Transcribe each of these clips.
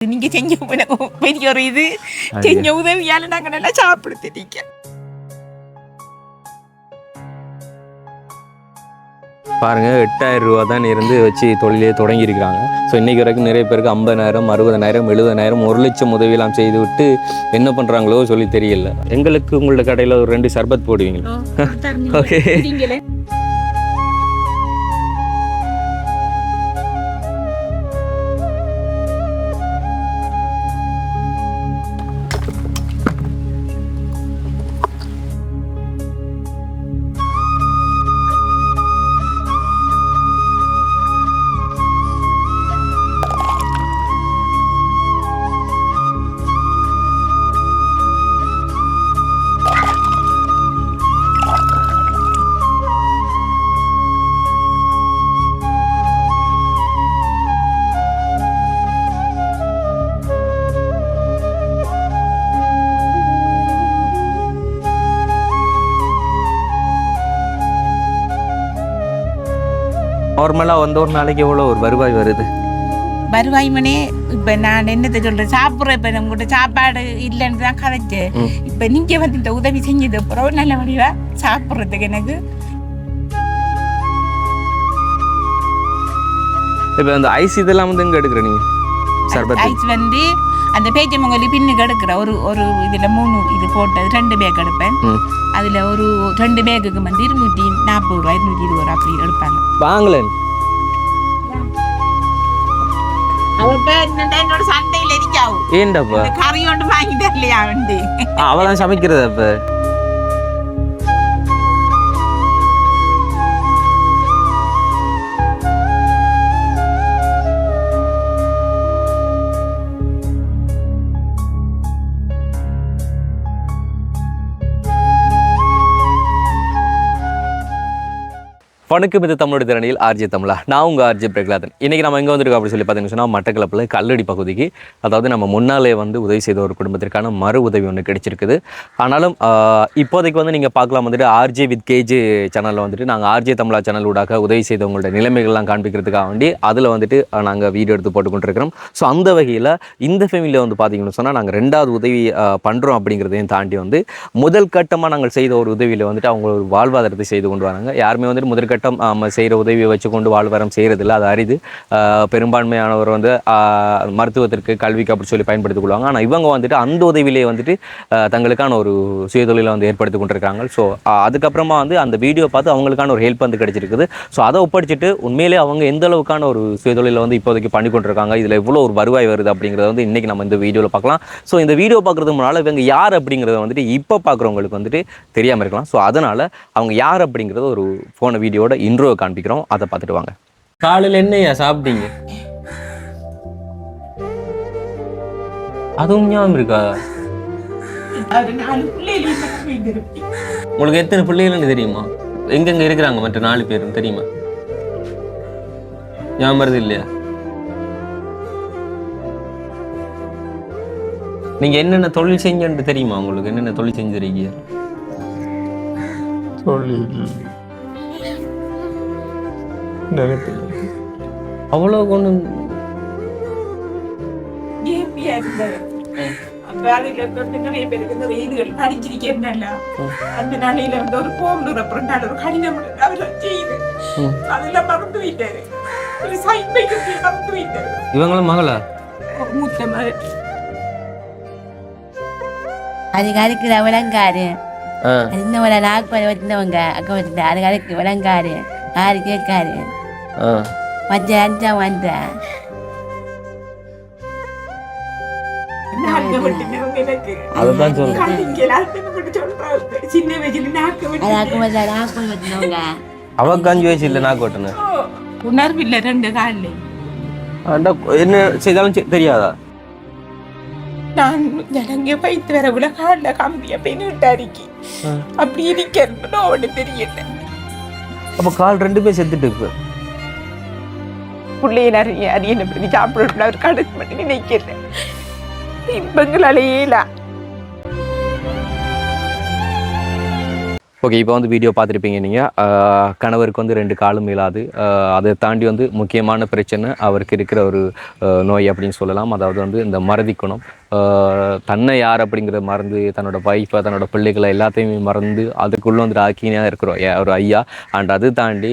நீங்க செஞ்ச பெரிய ஒரு இது. செஞ்ச உதவியால நாங்க நல்லா சாப்பிடுத்து நீங்க. பாருங்க எட்டாயிரம் ரூபா தான் இருந்து வச்சு தொழிலே தொடங்கியிருக்கிறாங்க. ஸோ இன்னைக்கு வரைக்கும் நிறைய பேருக்கு ஐம்பதாயிரம் அறுபதனாயிரம் எழுபதனாயிரம் ஒரு லட்சம் உதவியெல்லாம் செய்து விட்டு என்ன பண்ணுறாங்களோ சொல்லி தெரியல. எங்களுக்கு உங்களோட கடையில் ஒரு ரெண்டு சர்பத் போடுவீங்களா? ஓகே நார்மலாக வந்த ஒரு நாளைக்கு எவ்வளோ ஒரு வருவாய் வருது? வருவாய்மனே இப்ப நான் என்னத்தை சொல்றேன் சாப்பிடுறேன் இப்ப உங்கள்கிட்ட சாப்பாடு இல்லைன்னு தான் கதைச்சேன். இப்ப நீங்க வந்து இந்த உதவி செஞ்சது அப்புறம் நல்ல வடிவா சாப்பிடுறதுக்கு எனக்கு. இப்போ அந்த ஐஸ் இதெல்லாம் வந்து எங்கே எடுக்கிற நீ சர்பத் ஐஸ் வந்து அந்த பேச்சமங்கலி பின்னுக்கு எடுக்கிற ஒரு ஒரு இதுல மூணு இது போட்டது ரெண்டு பேக் எடுப்பேன். அதுல ஒரு ரெண்டு பேக்குக்கு வந்து இருநூற்றி நாற்பது ரூபா இருநூற்றி இருபது ரூபா அப்படி எடுப்பாங்க. வாங்கலேன். அவ இப்ப என்னோட வணக்கம் இது தமிழோட திறனில் ஆர்ஜே தமிழா. நான் உங்கள் ஆர்ஜே பிரகலாதன். இன்றைக்கி நம்ம எங்கே வந்திருக்கோம் அப்படின்னு சொல்லி பார்த்தீங்கன்னு சொன்னால் மட்டக்களப்பில் கல்லடி பகுதிக்கு. அதாவது நம்ம முன்னாலே வந்து உதவி செய்த ஒரு குடும்பத்திற்கான மறு உதவி ஒன்று கிடைச்சிருக்குது. ஆனாலும் இப்போதைக்கு வந்து நீங்கள் பார்க்கலாம் வந்துட்டு ஆர்ஜே வித் கேஜி சேனலில் வந்துட்டு நாங்கள் ஆர்ஜே தமிழா சேனல் ஊடாக உதவி செய்தவங்களோட நிலைமைகள்லாம் காண்பிக்கிறதுக்காக வேண்டி அதில் வந்துட்டு நாங்கள் வீடியோ எடுத்து போட்டுக்கொண்டிருக்கிறோம் ஸோ அந்த வகையில் இந்த ஃபேமிலியில் வந்து பார்த்தீங்கன்னு சொன்னால் நாங்கள் ரெண்டாவது உதவி பண்ணுறோம் அப்படிங்கிறதையும் தாண்டி வந்து முதல் கட்டமாக நாங்கள் செய்த ஒரு உதவியில் வந்துட்டு அவங்க ஒரு வாழ்வாதாரத்தை செய்து கொண்டு வராங்க. யாருமே வந்துட்டு முதற்கட்ட நம்ம செய்கிற உதவியை வச்சு கொண்டு வாழ்வாரம் செய்கிறதில்ல அது அரிது. பெரும்பான்மையானவர் வந்து மருத்துவத்திற்கு கல்விக்கு அப்படி சொல்லி பயன்படுத்திக் கொள்வாங்க. ஆனால் இவங்க வந்துட்டு அந்த உதவியிலே வந்துட்டு தங்களுக்கான ஒரு சுயதொழிலை வந்து ஏற்படுத்தி கொண்டிருக்காங்க. ஸோ அதுக்கப்புறமா வந்து அந்த வீடியோ பார்த்து அவங்களுக்கான ஒரு ஹெல்ப் வந்து கிடைச்சிருக்குது. ஸோ அதை ஒப்படைச்சிட்டு உண்மையிலே அவங்க எந்த அளவுக்கான ஒரு சுயதொழிலை வந்து இப்போதைக்கு பண்ணி கொண்டிருக்காங்க இதில் எவ்வளோ ஒரு வருவாய் வருது அப்படிங்கிறத வந்து இன்றைக்கி நம்ம இந்த வீடியோவில் பார்க்கலாம். ஸோ இந்த வீடியோ பார்க்குறதுக்கு முன்னால் இவங்க யார் அப்படிங்கிறத வந்துட்டு இப்போ பார்க்குறவங்களுக்கு வந்துட்டு தெரியாமல் இருக்கலாம். ஸோ அதனால் அவங்க யார் அப்படிங்கிறத ஒரு ஃபோனை வீடியோட இன்ட்ரோ காண்பிக்கிறோம். அதை பார்த்துட்டு வாங்க. காலையில் என்னையா சாப்பிட்டீங்க? அதுவும் ஞாபகம் இருக்கா. உங்களுக்கு எத்தனை பிள்ளைகள்னு தெரியுமா? எங்கெங்க இருக்கிறாங்க மற்ற நாலு பேரும் தெரியுமா? ஞாபகம் வருது இல்லையா? நீங்க என்னென்ன தொழில் செஞ்சன்னு தெரியுமா உங்களுக்கு? என்னென்ன தொழில் செஞ்சிருக்கீங்க? தொழில். இந்த இதுகள் படிச்சிருக்கேன் அந்த நாளையில வந்து ஒரு போம் அப்புறம் நான் ஒரு கடிதம் எழுதி அதுல செய்து. ம். அதுல மறந்து விட்டாரு. ஒரு சைன் வைக்கிறது மறந்து விட்டாரு. இவங்களும் மகளா? ஒரு மூத்த மகள். அதுக்கு அதுக்கு நான் விளங்காரு. நாக்கு வச்சிருந்தவங்க விளங்காரு. யாரு கேட்காரு? ஆ. மச்ச அஞ்சாம் வந்தேன் நாக்க அதுதான் சொல்றேன். கண்ணிங்க அத்தனை மட்டும் சொல்றாங்க. சின்ன வயசுல நாக்க அது விட்டு அக்கா வச்சா நாக்கு வச்சிருந்தவங்க அவ கஞ்சி வயசு இல்லை நான் கொட்டினேன் உணர்வு இல்ல ரெண்டு காலில். என்ன செய்தாலும் தெரியாதா? நான் ஜனங்க வைத்து வர கூட காலில் கம்பிய பெண்ணிட்டு அறிக்கி ஆ. அப்படி இருக்கிறது ஒன்று தெரியல. அப்போ கால் ரெண்டு பேர் செத்துட்டு இருக்கு. பிள்ளைய நிறைய அரியணை பண்ணி சாப்பிடணும் அவர் கடன் பண்ணி நினைக்கிறேன். இன்பங்கள் இன்பங்களாலேயே ஓகே இப்போ வந்து வீடியோ பார்த்துருப்பீங்க நீங்கள் கணவருக்கு வந்து ரெண்டு காலும் இயலாது அதை தாண்டி வந்து முக்கியமான பிரச்சனை அவருக்கு இருக்கிற ஒரு நோய் அப்படின்னு சொல்லலாம். அதாவது வந்து இந்த மறதி குணம். தன்னை யார் அப்படிங்கிறத மறந்து தன்னோட ஒய்ஃபை தன்னோட பிள்ளைகளை எல்லாத்தையுமே மறந்து அதுக்குள்ளே வந்துட்டு ஆக்கினியாக இருக்கிறோம். ஒரு ஐயா. அண்ட் அது தாண்டி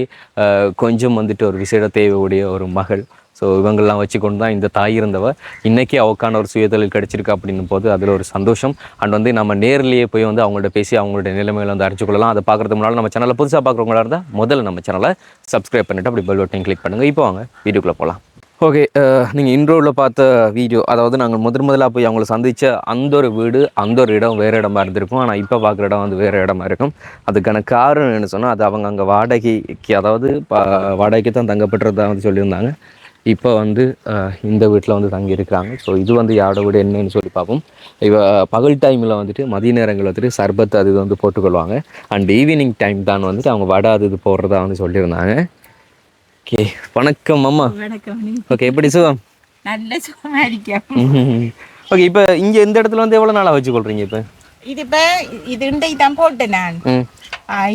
கொஞ்சம் வந்துட்டு ஒரு விசேட தேவையுடைய ஒரு மகள். ஸோ இவங்கள்லாம் வச்சு கொண்டு தான் இந்த தாய் இருந்தவ இன்றைக்கி அவக்கான ஒரு சுயதொழில் கிடச்சிருக்கு அப்படின்னும் போது அதில் ஒரு சந்தோஷம். அண்ட் வந்து நம்ம நேர்லேயே போய் வந்து அவங்கள்ட்ட பேசி அவங்களுடைய நிலைமைகளை வந்து அறிஞ்சு கொள்ளலாம். அதை பார்க்குறதுக்கு முன்னால் நம்ம சேனலை புதுசாக பார்க்குறவங்களா இருந்தால் முதல்ல நம்ம சேனலை சப்ஸ்கிரைப் பண்ணிட்டு அப்படி பெல் பட்டன் கிளிக் பண்ணுங்கள் இப்போ வாங்க வீடியோக்குள்ளே போகலாம் ஓகே uh, நீங்கள் இன்ட்ரோவில் பார்த்த வீடியோ அதாவது நாங்கள் முதன் முதலாக போய் அவங்கள சந்தித்த அந்த ஒரு வீடு அந்த ஒரு இடம் வேறு இடமா இருந்திருக்கும். ஆனால் இப்போ பார்க்குற இடம் வந்து வேறு இடமா இருக்கும். அதுக்கான காரணம் என்ன சொன்னால் அது அவங்க அங்கே வாடகைக்கு அதாவது வாடகைக்கு தான் தங்கப்பட்டுறதா வந்து சொல்லியிருந்தாங்க. இப்போ வந்து இந்த வீட்டில் வந்து தங்கி இருக்கிறாங்க ஸோ இது வந்து யாரோட வீடு என்னன்னு சொல்லி பார்ப்போம். இவ பகல் டைமில் வந்துட்டு மதிய நேரங்களில் வந்துட்டு சர்பத் அது இது வந்து போட்டுக்கொள்வாங்க. அண்ட் ஈவினிங் டைம் தான் வந்துட்டு அவங்க வடை அது இது போடுறதா வந்து சொல்லியிருந்தாங்க. ஓகே வணக்கம் அம்மா. வணக்கம். ஓகே எப்படி சுகம்? நல்ல சுகமா இருக்கேன். ஓகே இப்போ இங்கே இந்த இடத்துல வந்து எவ்வளோ நாளாக வச்சுக்கொள்றீங்க இப்போ? இது இப்ப இது இன்றைக்கு தான் போட்டேன் நான்.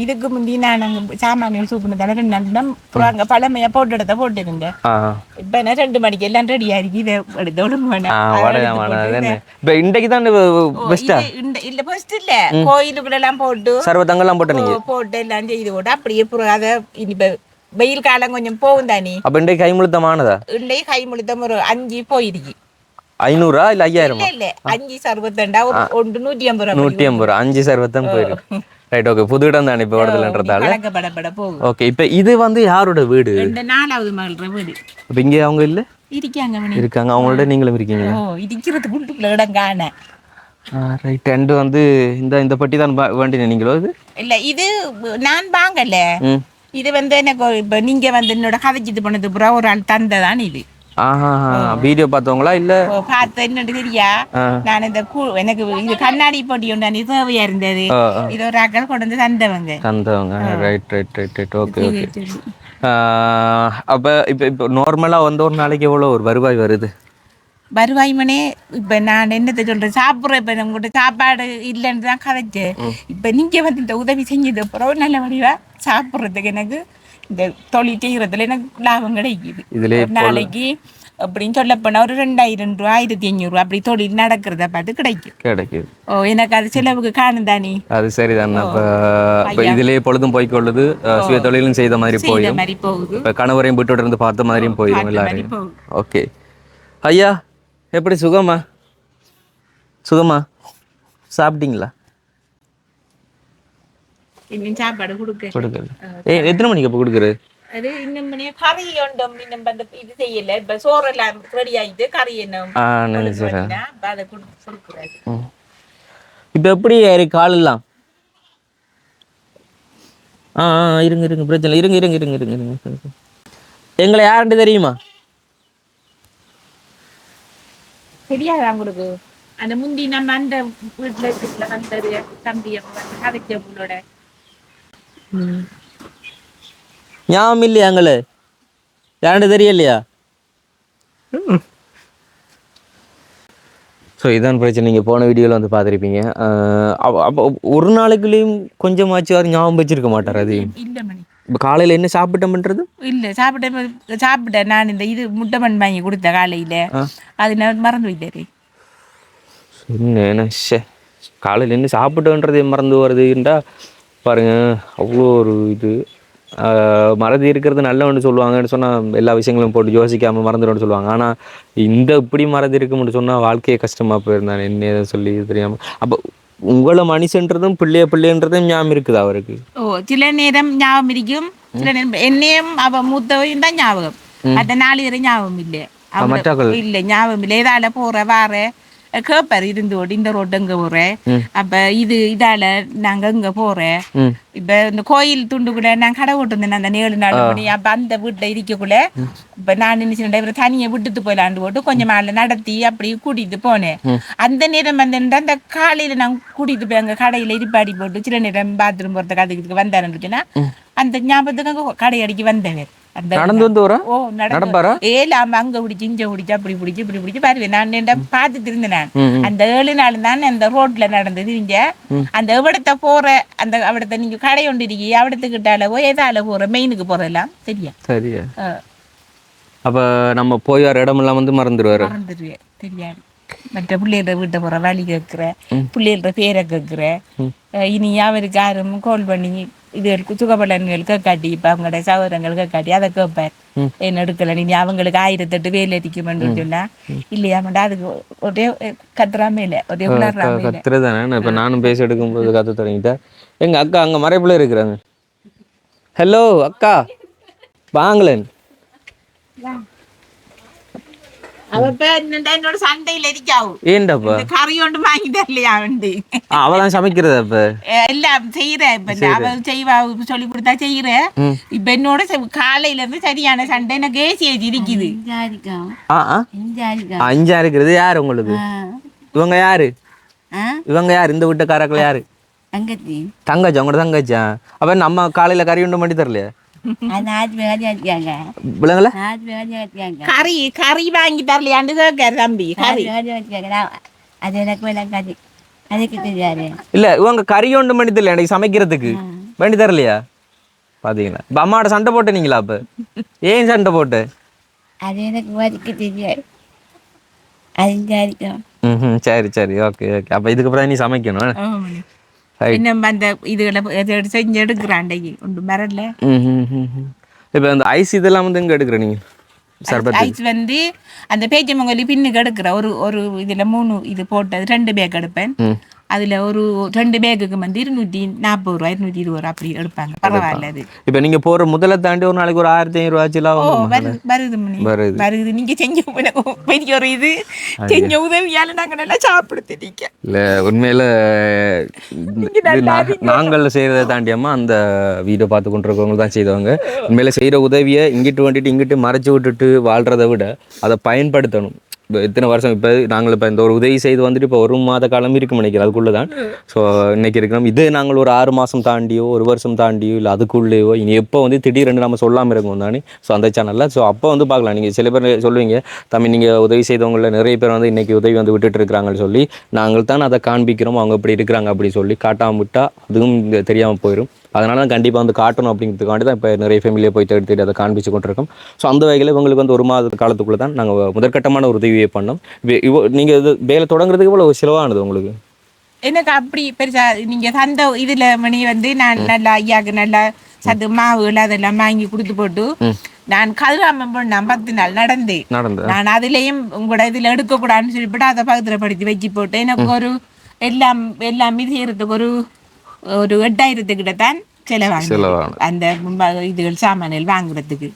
இதுக்கு முந்தி நான் சாமானியம் சூப்பர் தலை ரெண்டு நாள் அப்புறம் அங்க பழமையா போட்டு இடத்த போட்டிருந்தேன் இப்ப என்ன ரெண்டு மணிக்கு எல்லாம் ரெடியா இருக்கு இதை எடுத்து ஒழுங்கு இப்போ இன்றைக்கு தான் பெஸ்ட்டா இல்ல ஃபர்ஸ்ட் இல்ல கோயிலுக்குள்ள எல்லாம் போட்டு சர்வத்தங்கெல்லாம் போட்ட போட்டு எல்லாம் செய்து போட்டு அப்படியே அதை இனிப்ப வெயில் காலம் கொஞ்சம் போகும் தானே அப்போ இன்றைக்கு கைமுழுத்தமானதா இன்றைக்கு கை முழுத்தம் ஒரு அஞ்சு போயிருக்கு ஐநூறா இல்லை ஐயாயிரமா இல்ல அஞ்சு சர்வத்தண்டா ஒரு ஒன்று நூற்றி ஐம்பது ரூபா நூற்றி ஐம்பது ரூபா அஞ்சு சர்வத்தம் போயிருக்கு ரைட் ஓகே புது இடம் தானே இப்போ வருதுலன்றதால ஓகே இப்போ இது வந்து யாரோட வீடு? இந்த நாலாவது மகள் வீடு. இப்போ இங்கே அவங்க இல்லை? இருக்காங்க மணி. இருக்காங்க. அவங்கள்ட்ட நீங்களும் இருக்கீங்களா? ஓ இருக்கிறதுக்கு உள்ளுக்குள்ள இடம் காண. ரைட் ரெண்டு வந்து இந்த இந்த பட்டி தான் வேண்டின நீங்களோ இது? இல்ல இது நான் வாங்கல. இது வந்து எனக்கு இப்ப நீங்க வந்து என்னோட கதைச்சிட்டு போனது புறா ஒரு ஆள் தந்ததான் இது. வீடியோ பார்த்தவங்களா இல்லை? பார்த்த என்னட்டு தெரியா. நான் இந்த எனக்கு இது கண்ணாடி போட்டி ஒன்று அன்னைக்கு தேவையா இருந்தது. இது ஒரு அக்கல் கொண்டு வந்து தந்தவங்க. தந்தவங்க. Right right right right okay okay அப்போ இப்போ இப்போ நார்மலாக வந்து ஒரு நாளைக்கு எவ்வளோ ஒரு வருவாய் வருது? வருவாய்மனே இப்ப நான் என்னத்தை சொல்றேன் சாப்பிட்றேன் இப்ப உங்கள்கிட்ட சாப்பாடு இல்லைன்னு தான் கதைச்சேன் இப்ப நீங்க வந்து இந்த உதவி செஞ்சது அப்புறம் நல்ல வடிவா சாப்பிட்றதுக்கு எனக்கு இந்த தொழில் செய்யறதுல எனக்கு லாபம் கிடைக்குது நாளைக்கு அப்படின்னு சொல்ல போனா ஒரு ரெண்டாயிரம் ரூபா ஆயிரத்தி ஐநூறு ரூபா அப்படி தொழில் நடக்கிறத பார்த்து கிடைக்கும் கிடைக்குது ஓ எனக்கு அது செலவுக்கு காணும் தானே அது சரிதான் இப்போ இதிலே பொழுதும் போய்க்கொள்ளுது அஹ், சுய தொழிலும் செய்த மாதிரி போயிடும் மாதிரி போகுது இப்போ கணவரையும் விட்டுட்டு இருந்து பார்த்த மாதிரியும் போயிடும் எல்லாரையும் ஓகே ஐயா எப்படி சுகமா சுகமா சாப்பிட்டீங்களா இன்னும் சாப்பாடு கொடுக்க. கொடுக்கல எத்தனை மணிக்கு அப்போ கொடுக்குறது? அது இன்னும் மணி கறி ஒன்றும் இன்னும் இது செய்யல. இப்ப சோறு எல்லாம் ரெடி ஆயிட்டு கறி என்ன அதை கொடுக்கூடாது இப்போ எப்படி காலெல்லாம் ஆ இருங்க இருங்க பிரச்சனை. இருங்க இருங்க இருங்க இருங்க இருங்க. எங்களை யாருன்னு தெரியுமா? தெரியாது அவங்களுக்கு அந்த முந்தி நம்ம அந்த வீட்டுல வந்தது தம்பி கதைச்ச உங்களோட ஞாபகம் இல்லையா எங்களை யாருன்னு தெரியலையா? ஸோ இதான் பிரச்சனை. நீங்கள் போன வீடியோவில் வந்து பார்த்துருப்பீங்க. அப்போ ஒரு நாளைக்குள்ளேயும் கொஞ்சமாச்சும் அவர் ஞாபகம் வச்சிருக்க மாட்டார் அது? இல்ல மணி. இப்போ காலையில் என்ன சாப்பிட்டோம்ன்றது இல்ல சாப்பிட்ட சாப்பிட்டேன். நான் இந்த இது முட்டை மண் வாங்கி கொடுத்த காலையில. அது நான் மறந்து போயிட்டாரு என்ன ஷே காலையில் என்ன சாப்பிட்டோன்றதே மறந்து வருதுன்றா பாருங்க அவ்வளோ ஒரு இது. மறதி இருக்கிறது நல்லவன்னு சொல்லுவாங்கன்னு சொன்னால் எல்லா விஷயங்களும் போட்டு யோசிக்காமல் மறந்துடும்னு சொல்லுவாங்க. ஆனால் இந்த இப்படி மறதி இருக்கும்னு சொன்னால் வாழ்க்கையே கஷ்டமாக போயிருந்தான் என்ன சொல்லி தெரியாமல் அப்போ உங்களை மனுஷன்றதும் பிள்ளைய பிள்ளைன்றதும் ஞாபகம் இருக்குது அவருக்கு? ஓ சில நேரம் ஞாபகம் இருக்கும். சில நேரம் என்னையும் அவ மூத்தவையும் தான் ஞாபகம். மற்ற நாலு பேரும் ஞாபகம் இல்லை? இல்ல ஞாபகம் இல்லை. இதால போற வார. கேப்பாரு இருந்து ஓடி இந்த ரோடு எங்க போற. அப்ப இது இதால நாங்க இங்க போறேன் இப்ப இந்த கோயில் துண்டுக்குள்ள நான் கடை ஓட்டுந்தேன் அந்த ஏழு நாலு மணி. அப்ப அந்த வீட்டுல இருக்கக்குள்ள இப்ப நான் நினைச்சேன் இவரை தனியா விட்டுட்டு போயிலாண்டு போட்டு கொஞ்சம் நாள் நடத்தி அப்படி கூட்டிட்டு போனேன். அந்த நேரம் வந்து அந்த காலையில நான் கூட்டிட்டு போய் அங்க கடையில இருப்பாடி போட்டு சில நேரம் பாத்ரூம் போறதுக்கு அதுக்கு வந்தாருன்னு அந்த ஞாபகத்துக்கு அங்க கடை அடிக்கி வந்தவர் நடந்து வந்து வரா? ஓ நடப்பாரா? ஏலாம அங்க பிடிச்சு இங்க பிடிச்சு அப்படி பிடிச்சு இப்படி பிடிச்சு பாருவேன் நான் என்ன பார்த்துட்டு இருந்தேன். நான். அந்த ஏழு நாள் தான் அந்த ரோட்ல நடந்தது இங்க. அந்த எவிடத்த போற அந்த அவிடத்த நீங்க கடை ஒன்று இருக்கி அவிடத்துக்கிட்டால போய் எதால போற மெயினுக்கு போறதெல்லாம் சரியா? சரியா? அப்ப நம்ம போய் வர இடமெல்லாம் வந்து மறந்துடுவாரு மறந்துடுவேன் தெரியாது. மற்ற பிள்ளைகள வீட்டை போற வழி கேட்குற பிள்ளைகள பேரை கேட்குற இனி அவருக்கு யாரும் கால் பண்ணி இதுகளுக்கு சுகபலன்கள் கேட்காட்டி இப்ப அவங்களோட சகோதரங்கள் கேட்காட்டி அதை கேட்பார் என்ன எடுக்கல நீ அவங்களுக்கு ஆயிரத்தெட்டு வேலை அடிக்குமென்னு சொன்னா இல்லையா மாட்டா அதுக்கு ஒரே கத்துறாம இல்லை ஒரே உணர்றாம கத்துறதானே இப்ப நானும் பேசி எடுக்கும்போது கத்து தொடங்கிட்டேன் எங்க அக்கா அங்க மறைப்புல இருக்கிறாங்க ஹலோ அக்கா வாங்களேன் என்னடா சண்டையில இருக்காவும் ஏண்டாப்பா இந்த கறி ஒன்று வாங்கி தரலையா ஆ, அவதான் சமைக்கிறதா இப்ப எல்லாம் செய்யற இப்ப இந்த அவ செய்வா சொல்லி கொடுத்தா செய்யற இப்ப என்னோட காலையில இருந்து சரியான சண்டை எனக்கு ஏசி ஏசி இருக்குது அஞ்சா இருக்கிறது யாரு உங்களுக்கு இவங்க யாரு இவங்க யாரு இந்த வீட்டுக்காரக்கள் யாரு அங்கத்தி தங்கச்சி அவங்களோட தங்கச்சா அப்ப நம்ம காலையில கறி உண்டு பண்ணி தரலையா விளங்கல கறி கறி வாங்கி தரலையாண்டு கேட்காரு தம்பி கறி அது எனக்கு விளங்காது அதுக்கு தெரியாது இல்ல இவங்க கறி ஒன்று பண்ணி தரல எனக்கு சமைக்கிறதுக்கு வேண்டி தரலையா பாத்தீங்களா இப்ப அம்மாவோட சண்டை போட்டீங்களா அப்ப ஏன் சண்டை போட்டு அது எனக்கு தெரியாது அது சரி சரி ஓகே ஓகே அப்ப இதுக்கப்புறம் நீ சமைக்கணும். இன்னும் அந்த இதுகளை செஞ்சு எடுக்கிறாண்டைக்கு ஒன்று மரல ம் ம், ம், ம். இப்ப அந்த ஐஸ் இதெல்லாம் வந்து எங்க எடுக்கிற நீங்க சர்பத் ஐஸ் வந்து அந்த பேச்சமங்கலி பின்னுக்கு எடுக்கிற ஒரு ஒரு இதுல மூணு இது போட்டது ரெண்டு பேக் எடுப்பேன். அதுல ஒரு ரெண்டு பேக்குக்கு வந்து இருநூத்தி நாற்பது ரூபா இருநூத்தி இருபது ரூபா அப்படி எடுப்பாங்க. பரவாயில்ல அது. இப்ப நீங்க போற முதல்ல தாண்டி ஒரு நாளைக்கு ஒரு ஆயிரத்தி ஐநூறு வாங்குமா? வருது வருது வருது. வருது. நீங்க செஞ்ச பெரிய ஒரு இது. செஞ்ச உதவியால நாங்க நல்லா சாப்பிடுத்து நீங்க. இல்ல உண்மையில நாங்கள் செய்யறதை தாண்டியம்மா அந்த வீடியோ பார்த்து கொண்டிருக்கவங்க தான் செய்தவங்க. உண்மையில செய்யற உதவியை இங்கிட்டு வந்துட்டு இங்கிட்டு மறைச்சு விட்டுட்டு வாழ்றதை விட அதை பயன்படுத்தணும். இப்போ இத்தனை வருஷம் இப்போ நாங்கள் இப்போ இந்த ஒரு உதவி செய்து வந்துட்டு இப்போ ஒரு மாத காலம் இருக்கும் நினைக்கிறேன் அதுக்குள்ளே தான் ஸோ இன்றைக்கி இருக்கிறோம். இது நாங்கள் ஒரு ஆறு மாதம் தாண்டியோ ஒரு வருஷம் தாண்டியோ இல்லை அதுக்குள்ளேயோ இனி எப்போ வந்து திடீர்னு நம்ம சொல்லாமல் இருக்கோம் தானே? ஸோ அந்த சேனலில் ஸோ அப்போ வந்து பார்க்கலாம். நீங்கள் சில பேர் சொல்லுவீங்க தம்பி நீங்கள் உதவி செய்தவங்களில் நிறைய பேர் வந்து இன்றைக்கி உதவி வந்து விட்டுட்டு இருக்கிறாங்கன்னு சொல்லி நாங்கள் தான் அதை காண்பிக்கிறோம். அவங்க இப்படி இருக்கிறாங்க அப்படி சொல்லி காட்டாம விட்டால் அதுவும் தெரியாமல் போயிடும் அதனால தான் கண்டிப்பாக வந்து காட்டணும் அப்படிங்கிறதுக்காண்டி தான் இப்போ நிறைய ஃபேமிலியை போய் தேடி தேடி அதை காண்பிச்சு கொண்டிருக்கோம். ஸோ அந்த வகையில் இவங்களுக்கு வந்து ஒரு மாத காலத்துக்குள்ளே தான் நாங்கள் முதற்கட்டமான ஒரு உதவியை பண்ணோம். இப்போ இவ நீங்கள் இது வேலை தொடங்குறதுக்கு இவ்வளோ செலவானது உங்களுக்கு? எனக்கு அப்படி பெருசா நீங்க தந்த இதுல மணி வந்து நான் நல்லா ஐயாக்கு நல்லா சத்து மாவுகள் அதெல்லாம் வாங்கி கொடுத்து போட்டு நான் கதிராம நான் பத்து நாள் நடந்தேன். நடந்த நான் அதுலயும் உங்களோட இதுல எடுக்க கூடாதுன்னு சொல்லிவிட்டு அதை பக்கத்துல படித்து வச்சு போட்டு எனக்கு ஒரு எல்லாம் எல்லாம் இது செய்யறதுக்கு ஒரு ஒரு எட்டாயிரத்துக்கிட்ட தான் செலவாங்க செலவானது. அந்த இதுகள் சாமான்கள் வாங்குறதுக்கு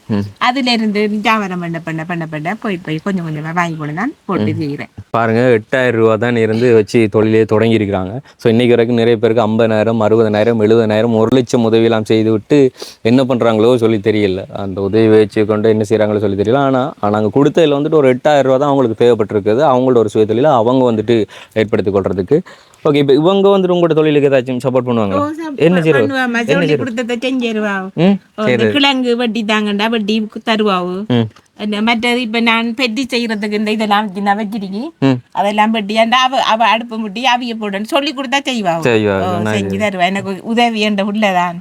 அதுல இருந்து வியாபாரம் பண்ண பண்ண பண்ண பண்ண போய் போய் கொஞ்சம் கொஞ்சமா வாங்கி கொண்டு நான் போட்டு செய்கிறேன் பாருங்க எட்டாயிரம் ரூபா தான் இருந்து வச்சு தொழிலே தொடங்கி இருக்கிறாங்க ஸோ இன்னைக்கு வரைக்கும் நிறைய பேருக்கு ஐம்பதாயிரம் அறுபதனாயிரம் எழுபதாயிரம் ஒரு லட்சம் உதவியெல்லாம் செய்து விட்டு என்ன பண்ணுறாங்களோ சொல்லி தெரியல அந்த உதவி வச்சு கொண்டு என்ன செய்கிறாங்களோ சொல்லி தெரியல ஆனால் நாங்கள் கொடுத்ததில் வந்துட்டு ஒரு எட்டாயிரம் ரூபா தான் அவங்களுக்கு தேவைப்பட்டிருக்குது அவங்களோட ஒரு சுயதொழில அவங்க வந்துட்டு ஏற்படுத்தி கொள்றதுக்கு ஓகே இப்போ இவங்க வந்துட்டு உங்களோட தொழிலுக்கு ஏதாச்சும் சப்போர்ட் பண்ணுவாங்களா? என்ன செஞ்சிருவா ம் இந்த கிழங்கு வட்டி தாங்கண்டா வட்டி தருவாவு? மற்றது இப்ப நான் பெட்டி செய்யறதுக்கு இந்த இதெல்லாம் நான் வச்சிருக்கேன். அதெல்லாம் பெட்டி அந்த அவ அவ அடுப்பு முட்டி அவிய போடுன்னு சொல்லி கொடுத்தா செய்வா செஞ்சு தருவா எனக்கு உதவி என்ற உள்ளதான்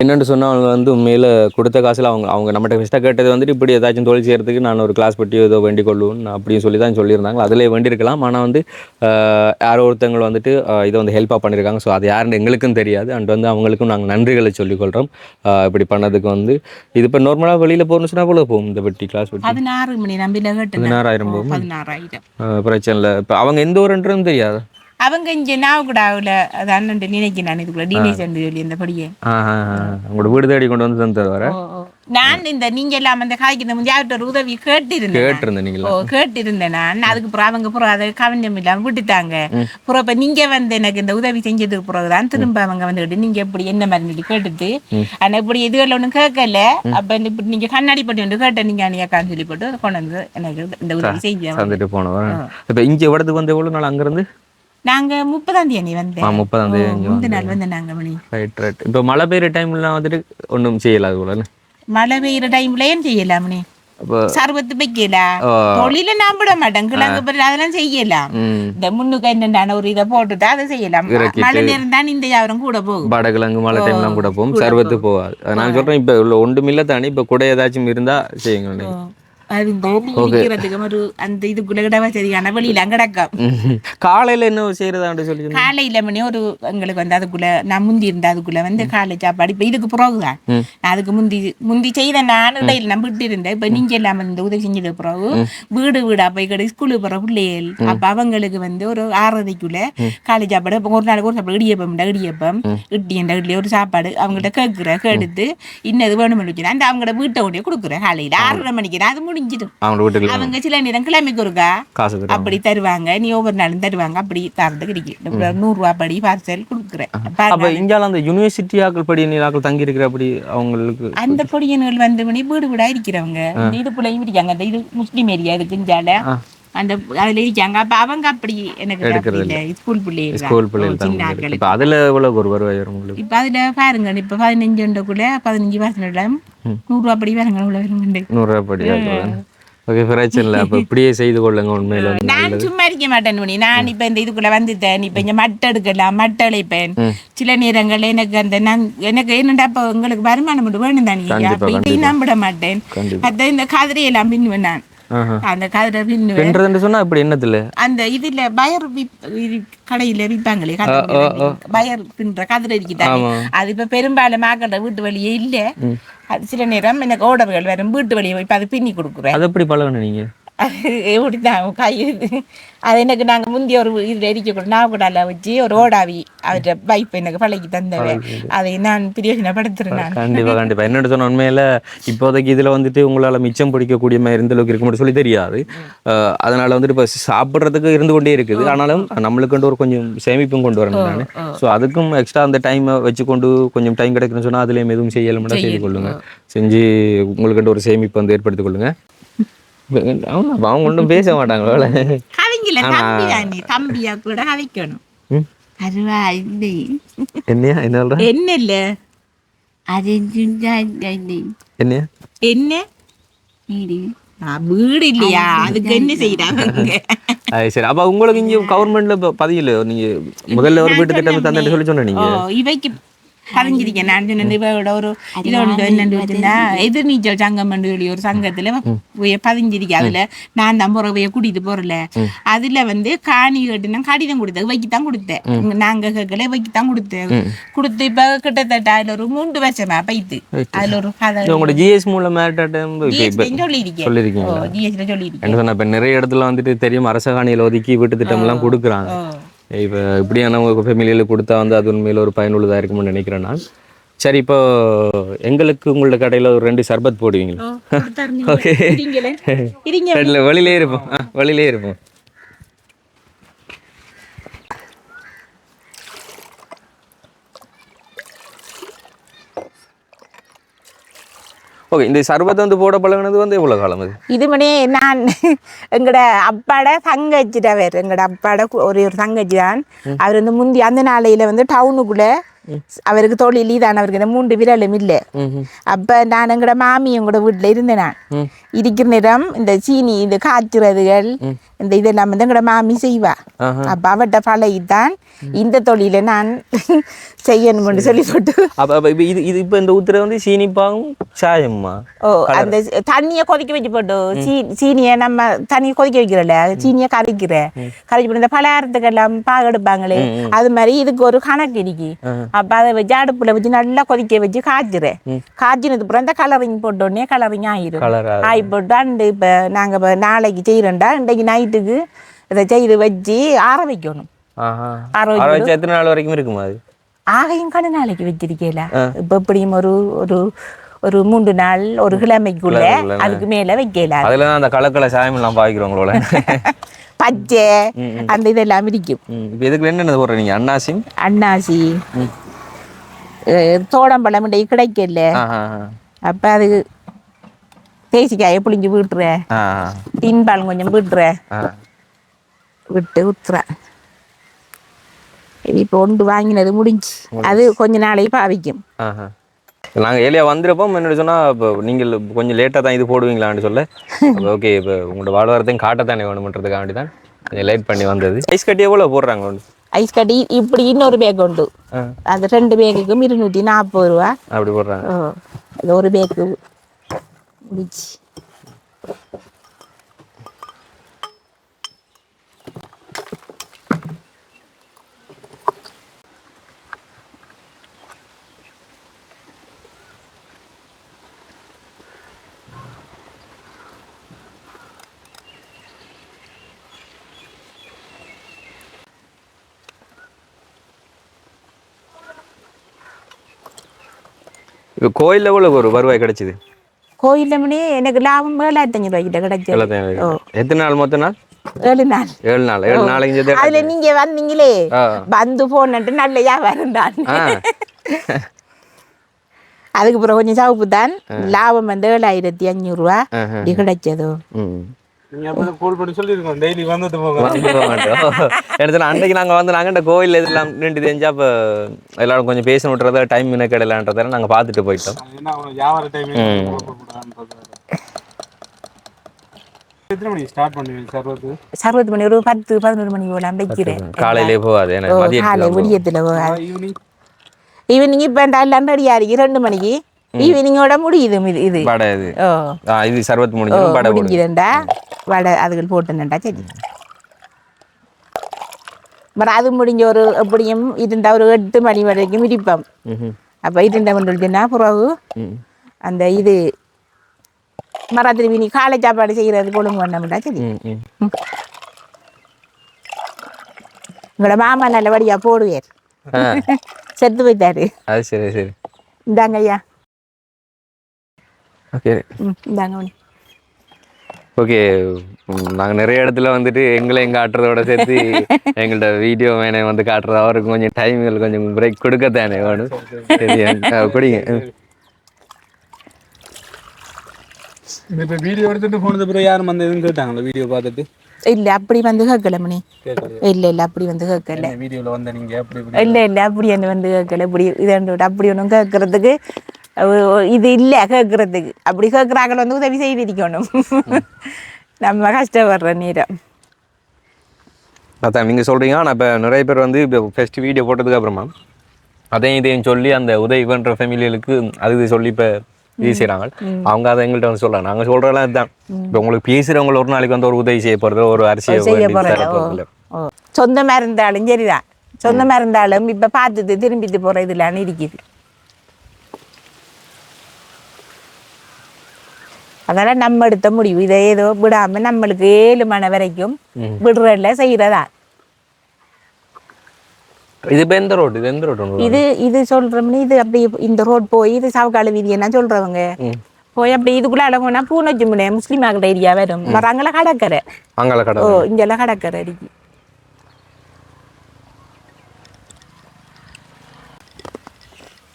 என்னென்னு சொன்னா அவங்க வந்து உண்மையில கொடுத்த காசுல அவங்க அவங்க நம்மகிட்ட ஃபஸ்ட்டாக கேட்டது வந்துட்டு இப்படி ஏதாச்சும் தொழில் செய்யறதுக்கு நான் ஒரு கிளாஸ் பட்டி ஏதோ வேண்டிக் கொள்ளுவேன் அப்படின்னு சொல்லி தான் சொல்லியிருந்தாங்க அதிலே வேண்டியிருக்கலாம் ஆனால் வந்து யாரோ ஒருத்தவங்க வந்துட்டு இதை வந்து ஹெல்ப்பாக பண்ணியிருக்காங்க ஸோ அது யாருன்னு எங்களுக்கும் தெரியாது அண்ட் வந்து அவங்களுக்கும் நாங்கள் நன்றிகளை சொல்லிக்கொள்கிறோம் இப்படி பண்ணதுக்கு வந்து இது இப்போ நார்மலாக வெளியில் போகணும்னு சொன்னா எவ்வளோ போகும் இந்த பெட்டி கிளாஸ் பெட்டி பதினாறு மணி நம்பில கேட்டு பதினாறாயிரம் போகும்? பதினாறாயிரம். பிரச்சனை இல்லை இப்போ அவங்க எந்த ஊருன்றதும் தெரியாது. அவங்க இங்க நாவக்கூடாவுல அது அண்ணன் நினைக்கிறேன் நான் இதுக்குள்ள. டினேஷ் சொல்லி இந்த படியே. உங்களோட வீடு தேடி கொண்டு வந்து தந்து. நான் இந்த நீங்க எல்லாம் அந்த காய்க்கு முந்தைய ஒரு உதவி கேட்டிருந்தேன். கேட்டிருந்தேன் ஓ கேட்டிருந்தேன் நான். அதுக்கு அப்புறம் அவங்க அப்புறம் அதை கவனம் இல்லாம விட்டுட்டாங்க. அப்புறம் இப்ப நீங்க வந்து எனக்கு இந்த உதவி செஞ்சதுக்கு பிறகுதான் திரும்ப அவங்க வந்துட்டு நீங்க எப்படி என்ன மாதிரி கேட்டுட்டு? ஆனா இப்படி இதுகள் ஒண்ணும் கேட்கல. அப்ப இப்படி நீங்க கண்ணாடி பட்டி ஒன்று கேட்ட நீங்க அணியாக்கான்னு சொல்லி போட்டு கொண்டு வந்து எனக்கு இந்த உதவி செஞ்சேன் தந்துட்டு போனவன் இப்போ இங்கே எவ்வளோத்துக்கு வந்து எவ்வளோ நாள் அங்கேருந்து? நாங்க முப்பதாம் தேதி வந்தேன். முப்பதாம் தேதி நாள் வந்து நாங்க மணி ரைட் ரைட் இப்போ மழை பெய்யுற டைம்லாம் வந்துட்டு ஒன்றும் செய்யல அது போல மழை பெய்யுற டைம்ல ஏன் செய்யலாம் நீ சர்வத்து வைக்கலாம் ஓ. தொழில நான் விட மாட்டேன் கிழங்கு அதெல்லாம் செய்யலாம் இந்த முன்னுக்கு என்னென்ன ஒரு இதை போட்டுட்டு அதை செய்யலாம். மழை நேரம் தான் இந்த யாரும் கூட போகும் வடகிழங்கு மழை டைம்லாம் கூட போகும் சர்வத்து போகாது நான் சொல்றேன் இப்போ உள்ள ஒன்றுமில்ல தானே இப்போ கூட ஏதாச்சும் இருந்தா செய்யுங்க காலையில என்ன செய்யறதான்னு சொல்லி? காலையில மணி ஒரு எங்களுக்கு வந்து அதுக்குள்ள நான் முந்தி இருந்த அதுக்குள்ள வந்து காலை சாப்பாடு. இப்ப இதுக்கு பிறகுதான். அதுக்கு முந்தி முந்தி செய்த நான் இடையில நான் விட்டு இருந்தேன். இப்ப நீங்க எல்லாம் இந்த உதவி செஞ்சது பிறகு வீடு வீடா போய் கடை ஸ்கூலுக்கு போற பிள்ளைகள். அப்ப அவங்களுக்கு வந்து ஒரு ஆறரைக்குள்ள காலை சாப்பாடு ஒரு நாளைக்கு ஒரு சாப்பாடு இடியப்பம் இடியப்பம்? இட்லி என்ற இட்லி ஒரு சாப்பாடு. அவங்கள்ட்ட கேட்குற கேடுத்து இன்னது வேணும்னு வச்சுனா அந்த அவங்களோட வீட்டை கொண்டே கொடுக்குறேன். காலையில ஆறரை மணிக்கு. அது முடிஞ்சிடும் அவங்க வீட்டுல அவங்க சில நேரம் கிழமைக்கு ஒருக்கா காசு அப்படி தருவாங்க. நீ ஒவ்வொரு நாளும் தருவாங்க. அப்படி தரது கிடைக்கும் நூறு ரூபா படி பார்சல் கொடுக்குறேன். அப்ப இங்கால அந்த யூனிவர்சிட்டி ஆக்கள் படி ஆக்கள் தங்கி இருக்கிற அப்படி அவங்களுக்கு அந்த பொடியன்கள் வந்து மணி வீடு வீடா இருக்கிறவங்க. இந்த இதுக்குள்ளேயும் இருக்காங்க அந்த இது முஸ்லீம் ஏரியா இருக்குஞ்சால அந்த அதுல இருக்காங்க. அப்ப அவங்க அப்படி எனக்கு இல்ல. ஸ்கூல் பிள்ளைங்க ஸ்கூல் பிள்ளைகள் இப்ப அதுல எவ்வளவு ஒரு வருவாய் வரும் உங்களுக்கு? இப்ப அதுல பாருங்க இப்ப பதினஞ்சுக்குள்ள பதினஞ்சு வருஷம் நூறு ரூபா படி பாருங்க இவ்வளவு வருங்க நூறு ரூபாய் படி ஓகே பிரச்சனை இல்லை. அப்ப இப்படியே செய்து கொள்ளுங்க. உண்மையில நான் சும்மா இருக்க மாட்டேன் மணி நான் இப்ப இந்த இதுக்குள்ள வந்துட்டேன். இப்ப இங்க மட்டை எடுக்கலாம் மட்டை அழைப்பேன். சில நேரங்கள்ல எனக்கு அந்த நான் எனக்கு என்னடா அப்ப உங்களுக்கு வருமானம் மட்டும் வேணும் தானே? அப்ப இதையும் நம்பிட மாட்டேன். அதான் இந்த கதிரையெல்லாம் பின்னுவேன் நான். அந்த கதிரை பின்னுவேன். பெண்றதுன்னு சொன்னா இப்படி என்னத்துல அந்த இதுல பயர் கடையில விற்பாங்களே கதிரை பயர் பின்ற கதிரை இருக்குதானே? அது இப்ப பெரும்பாலும் மாக்கண்ட வீட்டு வழியே இல்ல. அது சில நேரம் எனக்கு ஓடர்கள் வரும் வீட்டு வழியே இப்ப அது பின்னி கொடுக்குறேன். அது எப்படி பழகணும் நீங்க? அது எப்படிதான் கை இது. அது எனக்கு நாங்க முந்தைய ஒரு இதுல எரிக்க கூட நாகூடால வச்சு ஒரு ஓடாவி அவர்கிட்ட வைப் எனக்கு பழகி தந்தவன் அதை நான் பிரயோஜனப்படுத்துறேன் நான். கண்டிப்பா கண்டிப்பா. என்னோட சொன்ன உண்மையில இப்போதைக்கு இதுல வந்துட்டு உங்களால மிச்சம் பிடிக்கக்கூடிய மாதிரி எந்த அளவுக்கு இருக்க மட்டும் சொல்லி தெரியாது. அதனால வந்துட்டு இப்ப சாப்பிடுறதுக்கு இருந்து கொண்டே இருக்குது. ஆனாலும் நம்மளுக்கு ஒரு கொஞ்சம் சேமிப்பும் கொண்டு வரணும் தானே ஸோ அதுக்கும் எக்ஸ்ட்ரா அந்த டைமை வச்சுக்கொண்டு கொஞ்சம் டைம் கிடைக்குன்னு சொன்னா அதுலயும் எதுவும் செய்யலும்னா செய்து கொள்ளுங்க. செஞ்சு உங்களுக்கு ஒரு சேமிப்பு வந்து ஏற்படுத்திக் கொள்ளுங்க. அவங்க அவங்க ஒன்றும் பேச மாட்டாங்களோ கதைங்கள தம்பி தானே தம்பியா கூட கதைக்கணும் ம். அதுவா இல்லை. என்னையா? என்ன சொல்ற என்ன இல்ல அது என்னையா? என்ன? வீடு. வீடு இல்லையா? அதுக்கு என்ன செய்யறாங்க அது சரி. அப்ப உங்களுக்கு இங்க கவர்மெண்ட்ல பதியல நீங்க முதல்ல ஒரு வீட்டு திட்டம் தந்தேன்னு சொல்லி சொன்ன ஓ நீங்க இவைக்கு பதிஞ்சிருக்கேன் நான் சொன்னது இவையோட ஒரு இது ஒன்று என்னன்னு வச்சுன்னா எதிர்நீச்சல் சங்கம் சொல்லி ஒரு சங்கத்துல இவைய பதிஞ்சிருக்கேன் அதுல நான் தான் போறவைய கூட்டிட்டு போறல அதுல வந்து காணி கேட்டுனா கடிதம் கொடுத்தேன் வைக்கு தான் கொடுத்தேன் நாங்க கேட்கல வைக்கு தான் கொடுத்தேன் கொடுத்து இப்ப கிட்டத்தட்ட அதுல ஒரு மூன்று வருஷமா பைத்து அதுல ஒரு உங்களோட ஜிஎஸ் மூலம் சொல்லியிருக்கேன் சொல்லியிருக்கேன் நிறைய இடத்துல வந்துட்டு தெரியும் அரச காணியில் ஒதுக்கி வீட்டு திட்டம்லாம் கொடுக்குறாங்க ஓ. இப்போ இப்படியான ஃபேமிலியில் கொடுத்தா வந்து அது உண்மையில ஒரு பயனுள்ளதாக இருக்கும்னு நினைக்கிறேன் நான். சரி இப்போ எங்களுக்கு உங்களோட கடையில் ஒரு ரெண்டு சர்பத் போடுவீங்களா. ஓகே வழியிலே இருப்போம். ஆ வழியிலே இருப்போம். ஓகே இந்த சர்பத் வந்து போட பழகுனது வந்து எவ்வளோ காலம் அது? இது மணி நான் எங்கட அப்பாட தங்கச்சிட்ட அவர் எங்கட அப்பாட கு- ஒரே ஒரு தங்கச்சி தான் அவர் வந்து முந்தி அந்த நாளையில வந்து டவுனுக்குள்ள அவருக்கு தொழில் இதான் அவருக்கு இந்த மூன்று விரலும் இல்லை அப்ப நான் எங்கட மாமி எங்கட வீட்டுல இருந்தேன் நான் இருக்கிற நேரம் இந்த சீனி இது காய்ச்சுறதுகள் இந்த இதெல்லாம் வந்து எங்கட மாமி செய்வா. அப்ப அவட்ட பழகித்தான் இந்த தொழிலை நான் செய்யணும்னு சொல்லி போட்டு இது இது இப்போ இந்த ஊத்துற வந்து சீனிப்பாகும் சாயம்மா ஓ அந்த தண்ணிய கொதிக்க வச்சு போட்டு சீ சீனியை நம்ம தண்ணியை கொதிக்க வைக்கிறோம்ல சீனியை கரைக்கிற கரைச்சி போட்டு இந்த பலகாரத்துக்கெல்லாம் பாகு எடுப்பாங்களே அது மாதிரி இதுக்கு ஒரு கணக்கு இருக்கு அப்ப அதை வச்சு அடுப்புல வச்சு நல்லா கொதிக்க வச்சு காய்ச்சுறேன் காய்ச்சினது அப்புறம் இந்த கலரிங் போட்டோடனே கலரிங் ஆயிரும் ஆகி போட்டு அண்டு இப்ப நாங்க இப்ப நாளைக்கு செய்யறோம்டா இன்றைக்கு நைட்டுக்கு இதை செய்து வச்சு ஆற வைக்கணும் ஆற வச்சு எத்தனை நாள் வரைக்கும் இருக்குமா அது ஆகையும் கண நாளைக்கு வச்சிருக்கேல இப்ப எப்படியும் ஒரு ஒரு ஒரு மூன்று நாள் ஒரு கிழமைக்குள்ள அதுக்கு மேல வைக்கல அதில் அந்த கலக்கலை சாயம் எல்லாம் பாய்க்கிறோம் உங்களோட பச்சை அந்த இதெல்லாம் இருக்கும் இப்போ இதுக்கு என்னென்ன போடுற நீங்கள் அன்னாசிம் அன்னாசி அஹ், தோடம்பழம் கிடைக்கல. அப்ப அது தேசிக்காயை புளிஞ்சு விட்டுறேன். ஆ டின்பால் கொஞ்சம் விட்டுறேன். ஆ. விட்டு ஊத்துறேன். இது இப்போ ஒன்று வாங்கினது முடிஞ்சு. அது கொஞ்ச நாளைக்கு பாவிக்கும். நாங்கள் ஏலியா வந்திருப்போம். என்ன சொன்னால் இப்போ நீங்கள் கொஞ்சம் லேட்டாக தான் இது போடுவீங்களான்னு சொல்ல. ஓகே இப்போ உங்களோட வாழ்வாரத்தையும் காட்டத்தானே வேணுமன்றதுக்காண்டி தான் கொஞ்சம் லேட் பண்ணி வந்தது. ஐஸ் கட்டி எவ்வளோ போடுறாங்க. ஐஸ் கட்டி இப்படி இன்னொரு பேக் உண்டு. அது ரெண்டு பேக்குக்கும் இருநூற்றி நாற்பது ரூபா. அப்படி போடுறாங்க. அது ஒரு பேக்கு முடிச்சு இப்போ கோயிலில் எவ்வளோ ஒரு வருவாய் கிடைச்சிது? கோயில்ல மணி எனக்கு லாபம் ஏழாயிரத்தி அஞ்சூறு ரூபாய்க்கிட்ட கிடைச்சது எத்தனை நாள் மொத்த நாள்? ஏழு நாள். ஏழு நாள். ஏழு நாளைக்கு அதுல நீங்க வந்தீங்களே. வந்து போனட்டு நல்ல வியாபாரம் தான். ஆ. அதுக்கு பிறகு கொஞ்சம் சவுப்பு தான். லாபம் வந்து ஏழாயிரத்தி அஞ்சூறு இப்படி கிடைச்சதோ. ம் நீங்க வந்து அன்றைக்கு நாங்கள் வந்து நாங்கள் இந்த கோயில் இதெல்லாம் நின்று தெரிஞ்சா இப்போ எல்லாரும் கொஞ்சம் பேச விட்டுறத டைம் கிடைக்கலன்றதால நாங்கள் பார்த்துட்டு போயிட்டோம். என்ன அவங்க வியாபார டைம் எத்தனை மணிக்கு ஸ்டார்ட் பண்ணுவீங்க சர்வத்து சர்வத்து மணி ஒரு பத்து பதினோரு மணி போலாம் வைக்கிறேன் காலையிலே போகாது ஓ, எனக்கு காலை மதியம் விடியத்துல போகாது. ஈவினிங் இப்போ இருக்கு. ரெண்டு மணிக்கு. ஈவினிங்கோட முடியுது இது இது. இது. ஓ. ஆ இது சர்வத் முடிஞ்சிடும் முடிஞ்சுதுண்டா? வடை அதுகள் போட்டுனண்டா சரி. அப்புறம் அது முடிஞ்ச ஒரு எப்படியும் இருந்தா ஒரு எட்டு மணி வரைக்கும் இருப்போம். அப்போ இருந்த பண்ணுச்சுன்னா பிறகு. அந்த இது மராத்திரி நீ காலை சாப்பாடு செய்கிறது கொழும்பு பண்ணமுட்டா சரி. உங்களோட மாமா நல்லபடியா போடுவார். செத்து போயிட்டாரு. அது சரி சரி. இந்தாங்க ஐயா ஓகே இந்தாங்க ஓகே நாங்கள் நிறைய இடத்துல வந்துட்டு எங்களை எங்க காட்டுறதோட சேர்த்து எங்கள்ட்ட வீடியோ மேனே வந்து காட்டுறது அவருக்கு கொஞ்சம் டைம்கள் கொஞ்சம் பிரேக் கொடுக்கத்தானே வேணும். சரி குடிங்க. இப்போ வீடியோ எடுத்துட்டு போனது பிறகு யாரும் வந்து எதுவும் கேட்டாங்களா? வீடியோ பார்த்துட்டு? இல்லை அப்படி வந்து கேட்கல மணி இல்லை இல்லை அப்படி வந்து கேட்கல. வீடியோவில் வந்த நீங்க? அப்படி இல்லை இல்லை அப்படி என்ன வந்து கேட்கல. இப்படி இது அப்படி ஒன்றும் கேட்கறதுக்கு இது இல்லை கேட்கறதுக்கு அப்படி கேட்குறாங்க வந்து உதவி செய்திருக்கணும். நம்ம கஷ்டப்படுற நேரம். அதான் நீங்கள் சொல்கிறீங்க ஆனால் இப்போ நிறைய பேர் வந்து இப்போ ஃபஸ்ட்டு வீடியோ போட்டதுக்கு அப்புறமா அதையும் இதையும் சொல்லி அந்த உதவி பண்ணுற ஃபேமிலிகளுக்கு அது இது சொல்லி இப்போ இது செய்கிறாங்க அவங்க அதை எங்கள்கிட்ட வந்து சொல்கிறாங்க நாங்கள் சொல்கிறதெல்லாம் இதுதான். இப்போ உங்களுக்கு பேசுகிறவங்க ஒரு நாளைக்கு வந்து ஒரு உதவி செய்ய போகிறது ஒரு அரிசியை செய்ய. ஓ சொந்தமாக இருந்தாலும் சரிதான். சொந்தமாக இருந்தாலும் இப்போ பார்த்துட்டு திரும்பிட்டு போகிற இதுலான்னு இருக்குது. அதெல்லாம் நம்ம எடுத்த முடிவு. இதை ஏதோ விடாம நம்மளுக்கு ஏழு மணி வரைக்கும் விடுறதில்ல செய்யறதா? இது எந்த ரோடு இது எந்த ரோடு இது இது சொல்றோம்னு இது அப்படி இந்த ரோட் போய் இது சாவுக்கால வீதி என்ன சொல்றவங்க? போய் அப்படி இதுக்குள்ள அடங்கோனா பூனொச்சி முடியும் முஸ்லீம் ஆகிற ஏரியா வரும். வராங்கள கடற்கரை. அங்கால கடை ஓ இங்கெல்லாம் கடற்கரை இருக்கு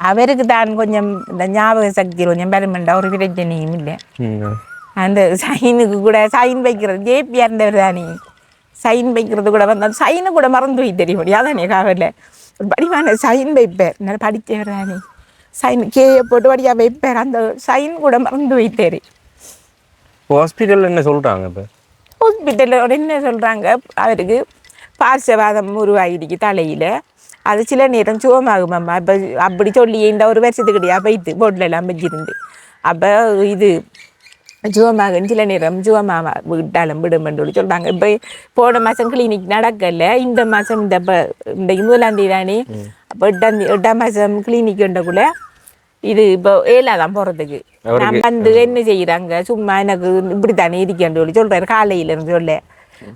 அவருக்கு தான் கொஞ்சம் இந்த ஞாபக சக்தி கொஞ்சம் பெருமண்டா ஒரு பிரச்சனையும் இல்லை. அந்த சைனுக்கு கூட சைன் வைக்கிறது ஜேபியா இருந்தவர் தானே சைன் வைக்கிறது கூட வந்தால் சைனு கூட மறந்து போய் தெரிய முடியாது காவல ஒரு படிவான சைன் வைப்பார் நல்ல படித்தவர் தானே சைன் கேயை போட்டு வடியா வைப்பார் அந்த சைன் கூட மறந்து வைத்தாரு ஹாஸ்பிட்டலில் என்ன சொல்கிறாங்க இப்போ ஹாஸ்பிட்டலோட என்ன சொல்கிறாங்க அவருக்கு பார்சவாதம் உருவாகிடுக்கு தலையில் அது சில நேரம் சுகமாகும் அம்மா இப்போ அப்படி சொல்லி இந்த ஒரு வருஷத்துக்கிட்டயா போய்த்து போட்டில் எல்லாம் வச்சிருந்து அப்போ இது சுகமாகும் சில நேரம் சுகமாக விட்டாலும் விடுமென்று சொல்லி சொல்கிறாங்க இப்போ போன மாதம் கிளினிக் நடக்கல இந்த மாதம் இந்த இப்போ இந்த முதலாம் தேதி அப்போ எட்டாம் எட்டாம் மாதம் கிளினிக் உண்டக்குள்ள இது இப்போ ஏழாதான் போகிறதுக்கு நான் வந்து என்ன செய்யறாங்க சும்மா எனக்கு இப்படி தானே இருக்கேன்னு சொல்லி சொல்றாரு காலையில இருந்து சொல்ல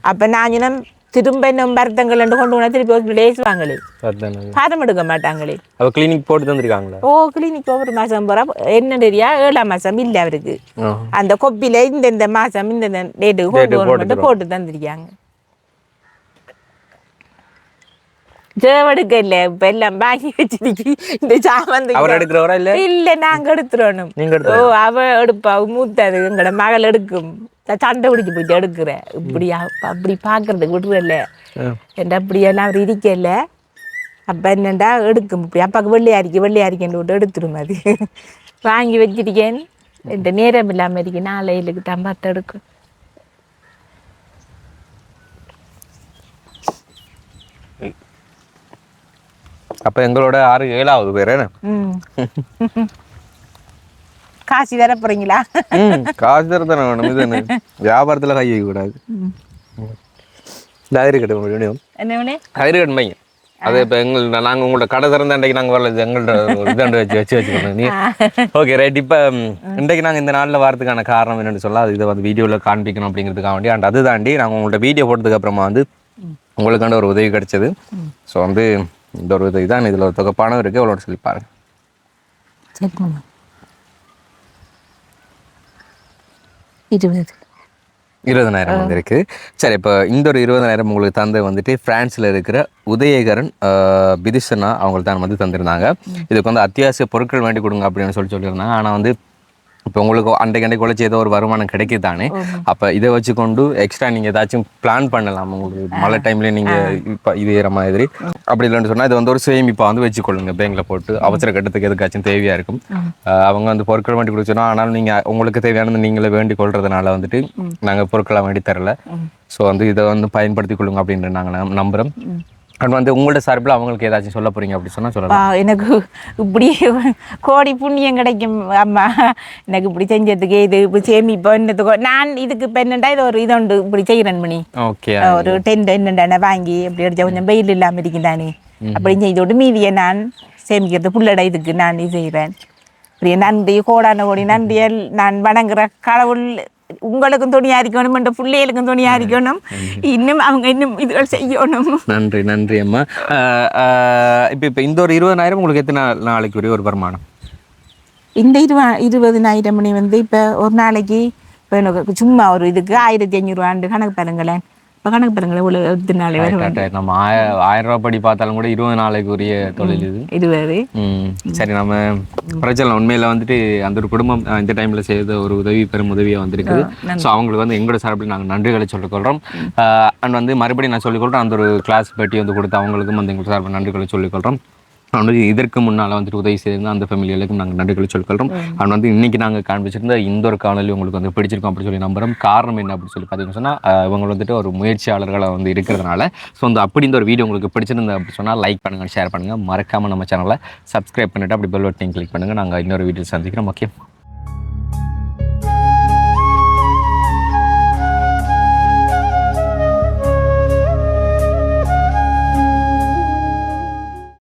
அப்ப நான் திரும்ப இன்னும் வருத்தங்கள் கொண்டு போனா திருப்பி ஹாஸ்பிட்டல் ஏசுவாங்களே பாதம் எடுக்க மாட்டாங்களே. அப்போ கிளினிக் போட்டு தந்துருக்காங்களா? ஓ கிளினிக் ஒவ்வொரு மாசம் போறா. என்ன தெரியா? ஏழாம் மாசம் இல்லை அவருக்கு. அந்த கொப்பில இந்த இந்த மாசம் இந்த இந்த டேட்டுக்கு கொண்டு வரணும் போட்டு தந்திருக்காங்க. தேவடுக்க இல்ல இப்ப எல்லாம் வாங்கி வச்சிருக்கு இந்த சாமந்தி அவர் எடுக்கிறவரா இல்லை இல்ல நாங்க எடுத்துறோம் நீங்க ஓ அவ எடுப்பா மூத்தது எங்கட மகள் எடுக்கும் சண்டை பிடிச்சு போயிட்டு எடுக்கிற இப்படி அப்படி பாக்குறதுக்கு விடுறல ஆ. என்ற அப்படியெல்லாம் அவர் இருக்கல அப்போ என்னண்டா எடுக்கும் இப்படி அப்பாவுக்கு வெள்ளையாரிக்கு வெள்ளையாரிக்கன்னு விட்டு எடுத்துடும் அது வாங்கி வச்சிருக்கேன் இந்த நேரம் இல்லாமல் இருக்கு நாளையிலுக்கு தான் பார்த்து எடுக்கும் அப்போ எங்களோட ஆறு ஏழாவது பேர் என்ன? காசு தர போறீங்களா? காசு தர தானே வேணும். இது என்ன? வியாபாரத்தில் கை வைக்க கூடாது. இந்த ஐரி கட்டு முடியும் ஐரி கட்டு அது இப்போ எங்கள் நாங்கள் உங்களோட கடை திறந்த அன்றைக்கு நாங்கள் வரல. எங்கள்ட்ட இதாண்டு வச்சு வச்சு வச்சுக்கணும் நீ ஓகே ரைட் இப்போ இன்றைக்கு நாங்கள் இந்த நாளில் வரதுக்கான காரணம் என்னன்னு சொல்ல அது இதை வந்து வீடியோவில் காண்பிக்கணும் அப்படிங்கிறதுக்காக வேண்டி. அண்ட் அது தாண்டி நாங்கள் உங்கள்ட்ட வீடியோ போட்டதுக்கு அப்புறமா வந்து உங்களுக்கான ஒரு உதவி கிடைச்சது. ஸோ வந்து இந்த ஒரு உதவி தான் இதில் ஒரு தொகை பணம் இருக்குது எவ்வளோ சொல்லி பாருங்க. சரிம்மா. இருபது. இருபதனாயிரம் வந்து இருக்கு சரி இப்போ இந்த ஒரு இருபதனாயிரம் உங்களுக்கு தந்து வந்துட்டு பிரான்ஸ்ல இருக்கிற உதயகரன் பிதிஷனா அவங்களுக்கு தான் வந்து தந்திருந்தாங்க. இதுக்கு வந்து அத்தியாவசிய பொருட்கள் வேண்டி கொடுங்க அப்படின்னு சொல்லி சொல்லியிருந்தாங்க. ஆனால் வந்து இப்போ உங்களுக்கு அன்றைக்கு அன்றைக்கு உழைச்சி ஏதோ ஒரு வருமானம் கிடைக்குது தானே அப்போ இதை வச்சுக்கொண்டு எக்ஸ்ட்ரா நீங்கள் ஏதாச்சும் பிளான் பண்ணலாம் உங்களுக்கு. மழை டைம்ல நீங்கள் இப்போ இது ஏற மாதிரி. அப்படி இல்லைன்னு சொன்னால் இது வந்து ஒரு சேமிப்பா வந்து வச்சுக்கொள்ளுங்க. பேங்க்ல போட்டு அவசர கட்டத்துக்கு எதுக்காச்சும் தேவையா இருக்கும். அவங்க வந்து பொருட்கள் வேண்டி கொடுத்தோன்னா ஆனாலும் நீங்க உங்களுக்கு தேவையானது நீங்களே வேண்டி கொள்றதுனால வந்துட்டு நாங்க பொருட்களை வேண்டி தரல. ஸோ வந்து இதை வந்து பயன்படுத்தி கொள்ளுங்க அப்படின்னு நாங்க நம்- நம்புறோம். அண்ட் வந்து உங்களோட சார்பில் அவங்களுக்கு ஏதாச்சும் சொல்ல போறீங்க அப்படி சொன்னா சொல்லலாம். எனக்கு இப்படி கோடி புண்ணியம் கிடைக்கும் அம்மா. எனக்கு இப்படி செஞ்சதுக்கு இது இப்படி சேமிப்போ என்னத்துக்கோ நான் இதுக்கு இப்போ என்னண்டா இது ஒரு இது உண்டு இப்படி செய்கிறேன் மணி ஓகே ஒரு டென்ட் என்னண்டானே வாங்கி அப்படி அடிச்சா கொஞ்சம் வெயில் இல்லாமல் இருக்குதானே. அப்படி செய்தோடு மீதியை நான் சேமிக்கிறது புள்ளடை இதுக்கு நான் இது செய்கிறேன் இப்படி நன்றி கோடான கோடி நன்றியல் நான் வணங்குற கடவுள் உங்களுக்கும் துணியா இருக்கணும் என்ற பிள்ளைகளுக்கும் துணியா இருக்கணும் இன்னும் அவங்க இன்னும் இதுகள் செய்யணும். நன்றி நன்றி அம்மா. இப்போ இப்போ இந்த ஒரு இருபதாயிரம் உங்களுக்கு எத்தனை நாள் நாளைக்கு ஒரே ஒரு வருமானம்? இந்த இருவா இருபதினாயிரம் மணி வந்து இப்போ ஒரு நாளைக்கு இப்போ எனக்கு சும்மா ஒரு இதுக்கு ஆயிரத்தி ஐநூறுவாண்டு கணக்கு பாருங்களேன். இப்போ கணக்கு பாருங்களேன் எத்தனை நாள் கரெக்டாக நம்ம ஆய ஆயிரம் ரூபாய் படி பார்த்தாலும் கூட இருபது நாளைக்கு உரிய தொழில் இது. இருபது சரி நம்ம பிரச்சனை உண்மையில வந்துட்டு அந்த ஒரு குடும்பம் இந்த டைம்ல செய்த ஒரு உதவி பெரும் உதவியா வந்திருக்குது. ஸோ அவங்களுக்கு வந்து எங்களோட சார்பில் நாங்கள் நன்றிகளை சொல்லிக்கொள்கிறோம் அண்ட் வந்து மறுபடியும் நான் சொல்லிக்கொள்கிறேன் அந்த ஒரு கிளாஸ் பேட்டி வந்து கொடுத்து அவங்களுக்கும் வந்து எங்களோட சார்பில் நன்றிகளை சொல்லிக்கொள்கிறோம் அண்ட் வந்து இதற்கு முன்னால் வந்துட்டு உதவி செய்திருந்த அந்த ஃபேமிலிகளுக்கும் நாங்கள் நன்றிகளை சொல்லிக்கொள்கிறோம் அண்ட் வந்து இன்னைக்கு நாங்கள் காண்பிச்சிருந்த இந்த ஒரு காணொலி உங்களுக்கு வந்து பிடிச்சிருக்கோம் அப்படி சொல்லி நம்புறோம். காரணம் என்ன அப்படி சொல்லி பார்த்தீங்கன்னு சொன்னால் இவங்க வந்துட்டு ஒரு முயற்சியாளர்களாக வந்து இருக்கிறதுனால ஸோ அந்த அப்படி இந்த ஒரு வீடியோ உங்களுக்கு பிடிச்சிருந்தது அப்படி சொன்னால் லைக் பண்ணுங்கள் ஷேர் பண்ணுங்கள் மறக்காமல் நம்ம சேனலை சப்ஸ்கிரைப் பண்ணிவிட்டு அப்படி பெல் பட்டன் கிளிக் பண்ணுங்கள் நாங்கள் இன்னொரு வீடியோ சந்திக்கிறோம். ஓகே